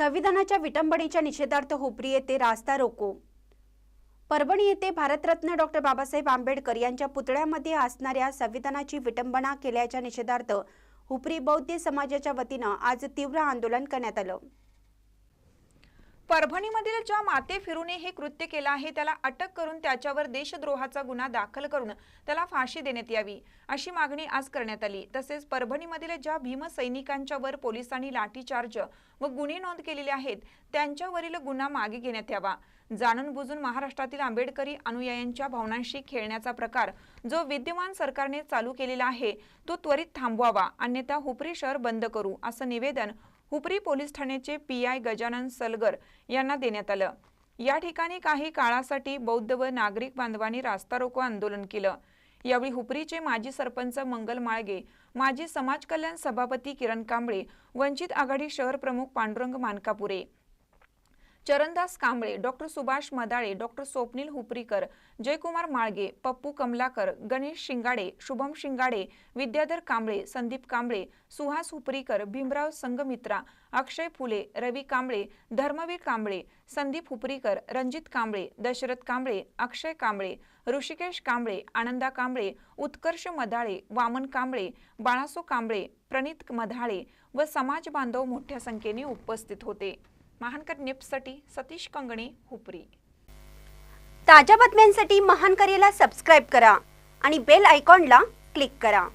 संविधानाच्या विटंबनेच्या निषेधार्थ हुपरी येथे रास्ता रोको. परभणी येथे भारतरत्न डॉक्टर बाबासाहेब आंबेडकर यांच्या पुतळ्यामध्ये असणाऱ्या संविधानाची विटंबना केल्याच्या निषेधार्थ हुपरी बौद्ध समाजाच्या वतीनं आज तीव्र आंदोलन करण्यात आलं. परभणीमधील ज्या माते फिरूने हे कृत्य केलं आहे त्याला अटक करून त्याच्यावर देशद्रोहाचा गुन्हा दाखल करून त्याला फाशी देण्यात यावी अशी मागणी आज करण्यात आली. तसेच परभणीमधील ज्या भीमसैनिकांच्यावर पोलिसांनी लाठीचार्ज व गुन्हे नोंद केलेले आहेत त्यांच्यावरील गुन्हा मागे घेण्यात यावा. जाणून बुजून महाराष्ट्रातील आंबेडकरी अनुयायांच्या भावनांशी खेळण्याचा प्रकार जो विद्यमान सरकारने चालू केलेला आहे तो त्वरित थांबवावा. अन्यथा हुपरी शहर बंद करू असं निवेदन हुपरी पोलीस ठाण्याचे पी आय गजानन सलगर यांना देण्यात आलं. या ठिकाणी काही काळासाठी बौद्ध व नागरिक बांधवांनी रास्ता रोको आंदोलन केलं. यावेळी हुपरीचे माजी सरपंच मंगल माळगे माजी समाज कल्याण सभापती किरण कांबळे वंचित आघाडी शहर प्रमुख पांडुरंग मानकापुरे चरणदास कांबळे डॉक्टर सुभाष मदाळे डॉक्टर स्वप्नील हुपरीकर जयकुमार माळगे पप्पू कमलाकर गणेश शिंगाडे शुभम शिंगाडे विद्याधर कांबळे संदीप कांबळे सुहास हुपरीकर भीमराव संगमित्रा अक्षय फुले रवी कांबळे धर्मवीर कांबळे संदीप हुपरीकर रणजित कांबळे दशरथ कांबळे अक्षय कांबळे ऋषिकेश कांबळे आनंदा कांबळे उत्कर्ष मदाळे वामन कांबळे बाळासो कांबळे प्रणित मधाळे व समाज बांधव मोठ्या संख्येने उपस्थित होते. महानकर निप्ससाठी सतीश कंगणे हुपरी. ताज्या बातम्यांसाठी महानकरेला सबस्क्राईब करा आणि बेल आयकॉनला क्लिक करा.